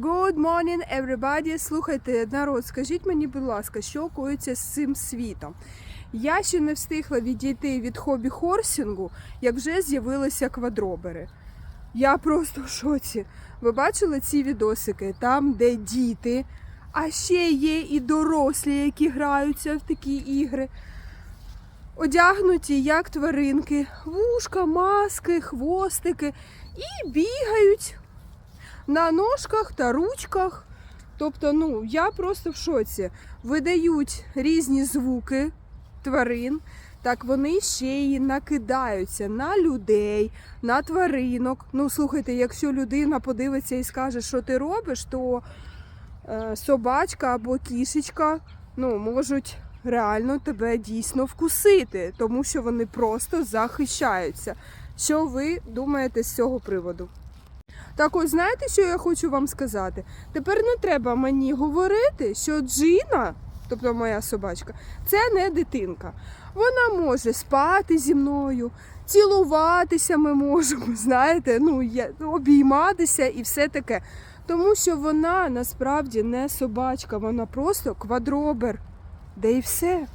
Good morning, everybody! Слухайте, народ, скажіть мені, будь ласка, що коїться з цим світом? Я ще не встигла відійти від хобі хорсінгу, як вже з'явилися квадробери. Я просто в шоці. Ви бачили ці відосики, там, де діти, а ще є і дорослі, які граються в такі ігри. Одягнуті як тваринки, вушка, маски, хвостики і бігають на ножках та ручках. Тобто, ну, я просто в шоці. Видають різні звуки тварин, так вони ще й накидаються на людей, на тваринок. Ну, слухайте, якщо людина подивиться і скаже, що ти робиш, то е, собачка або кішечка ну, можуть реально тебе дійсно вкусити, тому що вони просто захищаються. Що ви думаєте з цього приводу? Так ось знаєте, що я хочу вам сказати? Тепер не треба мені говорити, що Джина, тобто моя собачка, це не дитинка. Вона може спати зі мною, цілуватися ми можемо, знаєте, ну, обійматися і все таке. Тому що вона насправді не собачка, вона просто квадробер. Де і все.